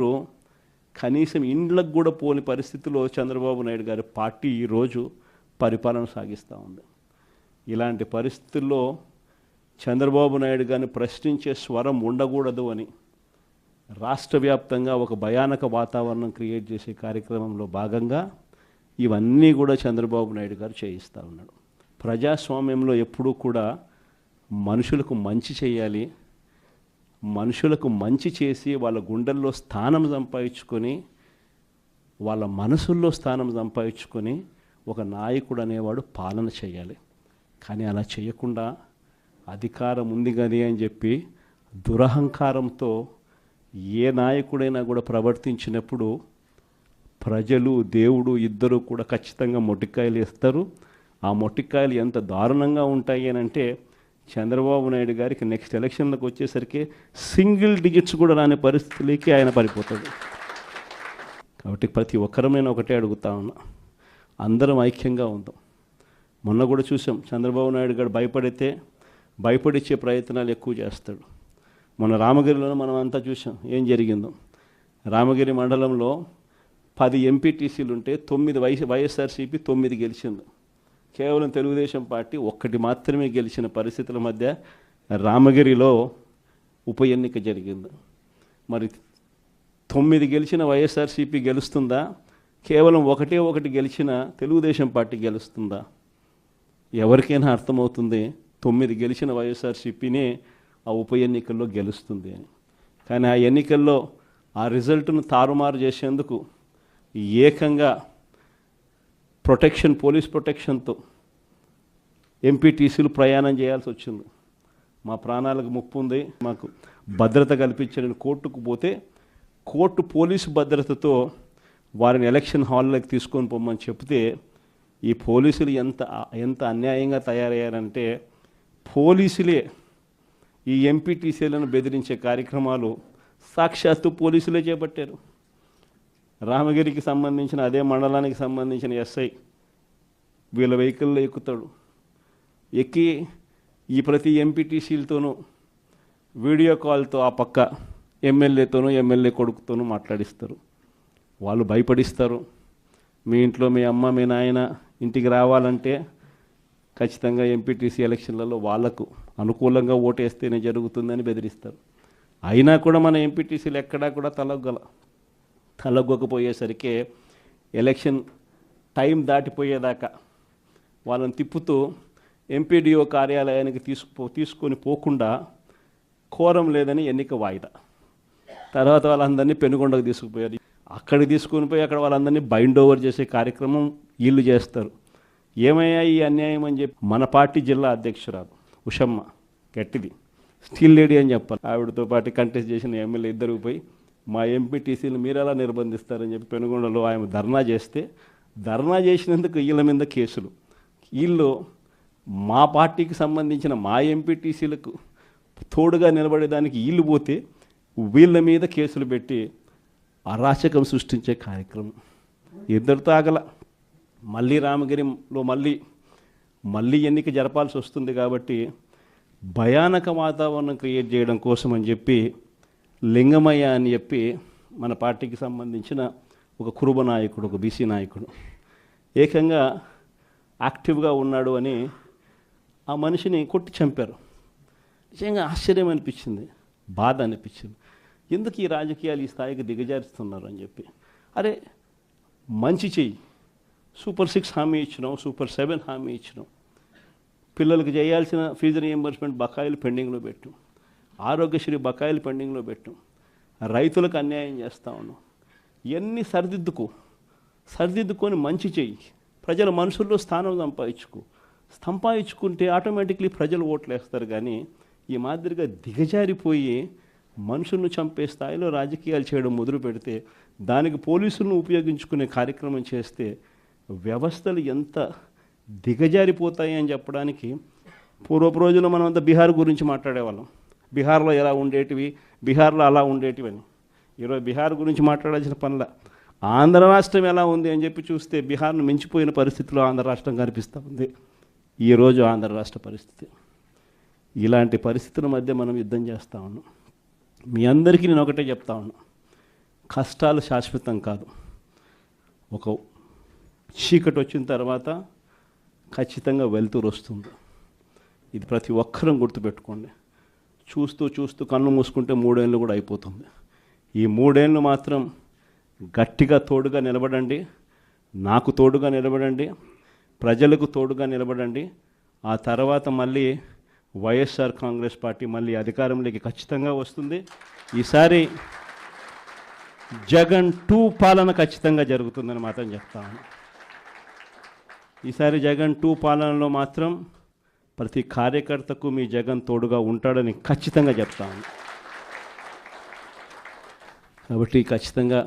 ఇప్పుడు కనీసం ఇండ్లకు కూడా పోని పరిస్థితిలో చంద్రబాబు నాయుడు గారి పార్టీ ఈరోజు పరిపాలన సాగిస్తూ ఉంది. ఇలాంటి పరిస్థితుల్లో చంద్రబాబు నాయుడు గారిని ప్రశ్నించే స్వరం ఉండకూడదు అని రాష్ట్ర వ్యాప్తంగా ఒక భయానక వాతావరణం క్రియేట్ చేసే కార్యక్రమంలో భాగంగా ఇవన్నీ కూడా చంద్రబాబు నాయుడు గారు చేయిస్తూ ఉన్నాడు. ప్రజాస్వామ్యంలో ఎప్పుడూ కూడా మనుషులకు మంచి చేయాలి మనుషులకు మంచి చేసి వాళ్ళ గుండెల్లో స్థానం సంపాదించుకొని వాళ్ళ మనసుల్లో స్థానం సంపాదించుకొని ఒక నాయకుడు అనేవాడు పాలన చేయాలి. కానీ అలా చేయకుండా అధికారం ఉంది కానీ అని చెప్పి దురహంకారంతో ఏ నాయకుడైనా కూడా ప్రవర్తించినప్పుడు ప్రజలు దేవుడు ఇద్దరు కూడా ఖచ్చితంగా మొట్టికాయలు ఇస్తారు. ఆ మొట్టికాయలు ఎంత దారుణంగా ఉంటాయి అని అంటే చంద్రబాబు నాయుడు గారికి నెక్స్ట్ ఎలక్షన్లకు వచ్చేసరికి సింగిల్ డిజిట్స్ కూడా రాని పరిస్థితులకి ఆయన పడిపోతాడు. కాబట్టి ప్రతి ఒక్కరం నేను ఒకటే అడుగుతా ఉన్నా. అందరం ఐక్యంగా ఉందాం. మొన్న కూడా చూసాం చంద్రబాబు నాయుడు గారు భయపడితే భయపడిచ్చే ప్రయత్నాలు ఎక్కువ చేస్తాడు. మొన్న రామగిరిలో మనం అంతా చూసాం ఏం జరిగిందో. రామగిరి మండలంలో పది ఎంపీటీసీలు ఉంటే తొమ్మిది వైఎస్ వైఎస్ఆర్సీపీ తొమ్మిది గెలిచింది. కేవలం తెలుగుదేశం పార్టీ ఒక్కటి మాత్రమే గెలిచిన పరిస్థితుల మధ్య రామగిరిలో ఉప ఎన్నిక జరిగింది. మరి తొమ్మిది గెలిచిన వైఎస్ఆర్సీపీ గెలుస్తుందా? కేవలం ఒకటే ఒకటి గెలిచిన తెలుగుదేశం పార్టీ గెలుస్తుందా? ఎవరికైనా అర్థమవుతుంది తొమ్మిది గెలిచిన వైఎస్ఆర్సీపీనే ఆ ఉప ఎన్నికల్లో గెలుస్తుంది అని. కానీ ఆ ఎన్నికల్లో ఆ రిజల్ట్ను తారుమారు చేసేందుకు ఏకంగా ప్రొటెక్షన్ పోలీస్ ప్రొటెక్షన్తో ఎంపీటీసీలు ప్రయాణం చేయాల్సి వచ్చింది. మా ప్రాణాలకు ముప్పు ఉంది. మాకు భద్రత కల్పించాలని కోర్టుకు పోతే కోర్టు పోలీసు భద్రతతో వారిని ఎలక్షన్ హాల్లోకి తీసుకొని పోమని చెప్తే ఈ పోలీసులు ఎంత ఎంత అన్యాయంగా తయారయ్యారంటే పోలీసులే ఈ ఎంపీటీసీలను బెదిరించే కార్యక్రమాలు సాక్షాత్తు పోలీసులే చేపట్టారు. రామగిరికి సంబంధించిన అదే మండలానికి సంబంధించిన ఎస్ఐ వీళ్ళ వెహికల్లో ఎక్కుతాడు. ఎక్కి ఈ ప్రతి ఎంపీటీసీలతోనూ వీడియో కాల్తో ఆ పక్క ఎమ్మెల్యేతోనూ ఎమ్మెల్యే కొడుకుతోనూ మాట్లాడిస్తారు. వాళ్ళు భయపడిస్తారు. మీ ఇంట్లో మీ అమ్మ మీ నాయన ఇంటికి రావాలంటే ఖచ్చితంగా ఎంపీటీసీ ఎలక్షన్లలో వాళ్ళకు అనుకూలంగా ఓటేస్తేనే జరుగుతుందని బెదిరిస్తారు. అయినా కూడా మన ఎంపీటీసీలు ఎక్కడా కూడా తలగల తలగొకపోయేసరికి ఎలక్షన్ టైం దాటిపోయేదాకా వాళ్ళని తిప్పుతూ ఎంపీడీఓ కార్యాలయానికి తీసుకు తీసుకొని పోకుండా కోరం లేదని ఎన్నిక వాయిదా. తర్వాత వాళ్ళందరినీ పెనుగొండకు తీసుకుపోయారు. అక్కడికి తీసుకొని పోయి అక్కడ వాళ్ళందరినీ బైండ్ ఓవర్ చేసే కార్యక్రమం వీళ్ళు చేస్తారు. ఏమయ్యా ఈ అన్యాయం అని చెప్పి మన పార్టీ జిల్లా అధ్యక్షురాలు ఉషమ్మ గట్టిది. స్టీల్ లేడీ అని చెప్పాలి. ఆవిడతో పాటు కంటెస్ట్ చేసిన ఎమ్మెల్యే ఇద్దరు పోయి మా ఎంపీటీసీలు మీరు ఎలా నిర్బంధిస్తారని చెప్పి పెనుగొండలో ఆయన ధర్నా చేస్తే ధర్నా చేసినందుకు వీళ్ళ మీద కేసులు. వీళ్ళు మా పార్టీకి సంబంధించిన మా ఎంపీటీసీలకు తోడుగా నిలబడేదానికి వీళ్ళు పోతే వీళ్ళ మీద కేసులు పెట్టి అరాచకం సృష్టించే కార్యక్రమం. ఇద్దరు తాగల. మళ్ళీ రామగిరిలో మళ్ళీ మళ్ళీ ఎన్నిక జరపాల్సి వస్తుంది కాబట్టి భయానక వాతావరణం క్రియేట్ చేయడం కోసం అని చెప్పి లింగమయ్య అని చెప్పి మన పార్టీకి సంబంధించిన ఒక కురుబ నాయకుడు ఒక బీసీ నాయకుడు. ఏకంగా యాక్టివ్గా ఉన్నాడు అని ఆ మనిషిని కొట్టి చంపారు. నిజంగా ఆశ్చర్యం అనిపించింది బాధ అనిపించింది. ఎందుకు ఈ రాజకీయాలు ఈ స్థాయికి దిగజారుస్తున్నారు అని చెప్పి. అరే మంచి చెయ్యి. సూపర్ సిక్స్ హామీ ఇచ్చినాం సూపర్ సెవెన్ హామీ ఇచ్చినాం. పిల్లలకు చేయాల్సిన ఫీజు రియంబర్స్మెంట్ బకాయిలు పెండింగ్లో పెట్టాం. ఆరోగ్యశ్రీ బకాయిలు పెండింగ్లో పెట్టాం. రైతులకు అన్యాయం చేస్తూ ఉన్నాం ఇవన్నీ సరిదిద్దుకో సరిదిద్దుకొని మంచి చెయ్యి. ప్రజల మనసుల్లో స్థానం సంపాదించుకో. సంపాదించుకుంటే ఆటోమేటిక్లీ ప్రజలు ఓట్లు వేస్తారు కానీ ఈ మాదిరిగా దిగజారిపోయి మనుషులను చంపే స్థాయిలో రాజకీయాలు చేయడం మొదలు పెడితే దానికి పోలీసులను ఉపయోగించుకునే కార్యక్రమం చేస్తే వ్యవస్థలు ఎంత దిగజారిపోతాయి అని చెప్పడానికి పూర్వపు రోజుల్లో మనం అంతా బీహార్ గురించి మాట్లాడేవాళ్ళం. బీహార్లో ఎలా ఉండేటివి బీహార్లో అలా ఉండేటివి అని ఈరోజు బీహార్ గురించి మాట్లాడాల్సిన పనుల. ఆంధ్ర రాష్ట్రం ఎలా ఉంది అని చెప్పి చూస్తే బీహార్ను మించిపోయిన పరిస్థితిలో ఆంధ్ర రాష్ట్రం కనిపిస్తూ ఉంది. ఈరోజు ఆంధ్ర రాష్ట్ర పరిస్థితి. ఇలాంటి పరిస్థితుల మధ్య మనం యుద్ధం చేస్తూ ఉన్నాం. మీ అందరికీ నేను ఒకటే చెప్తా ఉన్నా. కష్టాలు శాశ్వతం కాదు. ఒక చీకటి వచ్చిన తర్వాత ఖచ్చితంగా వెలుతురు వస్తుంది. ఇది ప్రతి ఒక్కరం గుర్తుపెట్టుకోండి. చూస్తూ చూస్తూ కన్ను మూసుకుంటే మూడేళ్ళు కూడా అయిపోతుంది. ఈ మూడేళ్ళు మాత్రం గట్టిగా తోడుగా నిలబడండి. నాకు తోడుగా నిలబడండి. ప్రజలకు తోడుగా నిలబడండి. ఆ తర్వాత మళ్ళీ వైఎస్ఆర్ కాంగ్రెస్ పార్టీ మళ్ళీ అధికారంలోకి ఖచ్చితంగా వస్తుంది. ఈసారి జగన్ టూ పాలన ఖచ్చితంగా జరుగుతుందని మాత్రం చెప్తాను ఈసారి జగన్ టూ పాలనలో మాత్రం ప్రతి కార్యకర్తకు మీ జగన్ తోడుగా ఉంటాడని ఖచ్చితంగా చెప్తాను కాబట్టి ఖచ్చితంగా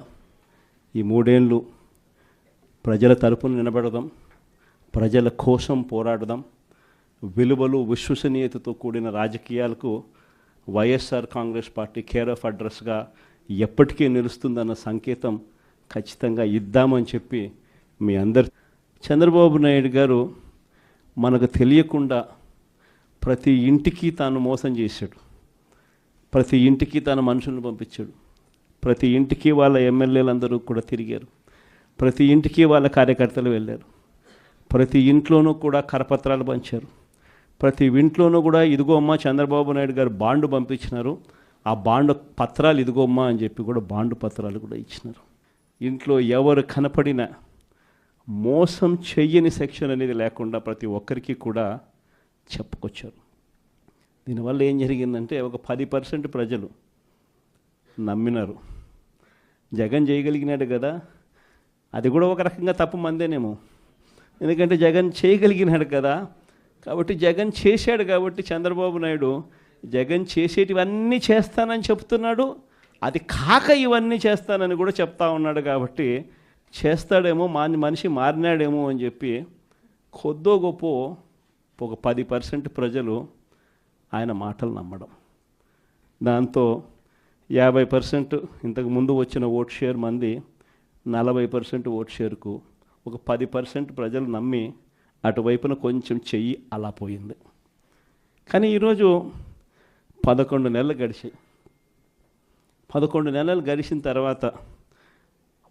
ఈ మూడేళ్ళు ప్రజల తరపున నిలబడదాం ప్రజల కోసం పోరాడదాం విలువలు విశ్వసనీయతతో కూడిన రాజకీయాలకు YSR Congress party care of అడ్రస్గా ఎప్పటికీ నిలుస్తుందన్న సంకేతం ఖచ్చితంగా ఇద్దామని చెప్పి మీ అందరు చంద్రబాబు నాయుడు గారు మనకు తెలియకుండా ప్రతి ఇంటికి తాను మోసం చేశాడు. ప్రతి ఇంటికి తన మనుషులను పంపించాడు. ప్రతి ఇంటికి వాళ్ళ ఎమ్మెల్యేలందరూ కూడా తిరిగారు. ప్రతి ఇంటికి వాళ్ళ కార్యకర్తలు వెళ్ళారు. ప్రతి ఇంట్లోనూ కూడా కరపత్రాలు పంచారు. ప్రతి ఇంట్లోనూ కూడా ఇదిగో అమ్మ చంద్రబాబు నాయుడు గారు బాండు పంపించినారు. ఆ బాండు పత్రాలు ఇదిగో అమ్మ అని చెప్పి కూడా బాండు పత్రాలు కూడా ఇచ్చినారు. ఇంట్లో ఎవరు కనపడినా మోసం చెయ్యని సెక్షన్ అనేది లేకుండా ప్రతి ఒక్కరికి కూడా చెప్పుకొచ్చారు. దీనివల్ల ఏం జరిగిందంటే ఒక పది పర్సెంట్ ప్రజలు నమ్మినారు. జగన్ చేయగలిగినాడు కదా అది కూడా ఒక రకంగా తప్పు మందేనేమో. ఎందుకంటే జగన్ చేయగలిగినాడు కదా కాబట్టి జగన్ చేశాడు కాబట్టి చంద్రబాబు నాయుడు జగన్ చేసేటివన్నీ చేస్తానని చెప్తున్నాడు అది కాక ఇవన్నీ చేస్తానని కూడా చెప్తా ఉన్నాడు కాబట్టి చేస్తాడేమో మా మనిషి మారినాడేమో అని చెప్పి కొద్దో గొప్ప ఒక పది పర్సెంట్ ప్రజలు ఆయన మాటలు నమ్మడం. దాంతో యాభై పర్సెంట్ ఇంతకు ముందు వచ్చిన ఓట్ షేర్ మంది నలభై పర్సెంట్ ఓట్ షేర్కు ఒక పది పర్సెంట్ ప్రజలు నమ్మి అటువైపున కొంచెం చెయ్యి అలా పోయింది. కానీ ఈరోజు పదకొండు నెలలు గడిచాయి. పదకొండు నెలలు గడిచిన తర్వాత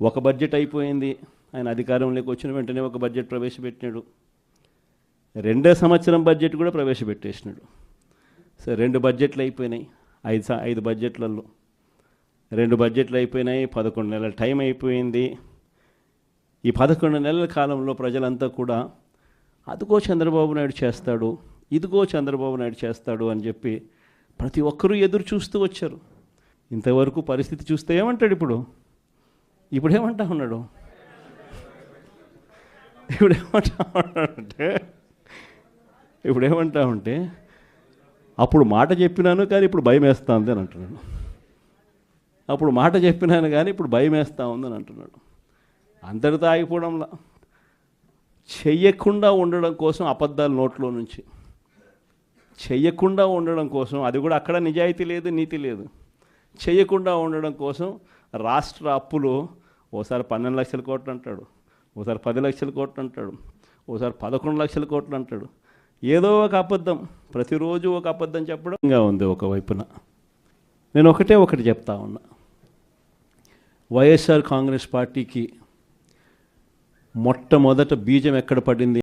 ఒక బడ్జెట్ అయిపోయింది. ఆయన అధికారంలోకి వచ్చిన వెంటనే ఒక బడ్జెట్ ప్రవేశపెట్టినాడు. రెండో సంవత్సరం బడ్జెట్ కూడా ప్రవేశపెట్టేసినాడు. సరే రెండు బడ్జెట్లు అయిపోయినాయి. ఐదు ఐదు బడ్జెట్లలో రెండు బడ్జెట్లు అయిపోయినాయి పదకొండు నెలల టైం అయిపోయింది. ఈ పదకొండు నెలల కాలంలో ప్రజలంతా కూడా అదిగో చంద్రబాబు నాయుడు చేస్తాడు ఇదిగో చంద్రబాబు నాయుడు చేస్తాడు అని చెప్పి ప్రతి ఒక్కరూ ఎదురు చూస్తూ వచ్చారు. ఇంతవరకు పరిస్థితి చూస్తే ఏమంటాడు ఇప్పుడు? ఇప్పుడు ఏమంటా ఉన్నాడు? ఇప్పుడు ఏమంటా ఉన్నాడంటే ఇప్పుడు ఏమంటా ఉంటే అప్పుడు మాట చెప్పినాను కానీ ఇప్పుడు భయం వేస్తా ఉంది అని అంటున్నాడు. అప్పుడు మాట చెప్పినాను కానీ ఇప్పుడు భయం వేస్తా ఉందని అంటున్నాడు. అందరితో ఆగిపోవడంలా చెయ్యకుండా ఉండడం కోసం అబద్ధాలు నోట్లో నుంచి. చెయ్యకుండా ఉండడం కోసం అది కూడా అక్కడ నిజాయితీ లేదు నీతి లేదు. చెయ్యకుండా ఉండడం కోసం రాష్ట్ర అప్పులు ఓసారి పన్నెండు లక్షల కోట్లు అంటాడు. ఓసారి పది లక్షల కోట్లు అంటాడు. ఓసారి పదకొండు లక్షల కోట్లు అంటాడు. ఏదో ఒక అబద్ధం. ప్రతిరోజు ఒక అబద్ధం చెప్పడంగా ఉంది ఒకవైపున. నేను ఒకటే ఒకటి చెప్తా ఉన్నా. వైఎస్ఆర్ కాంగ్రెస్ పార్టీకి మొట్టమొదట బీజం ఎక్కడ పడింది?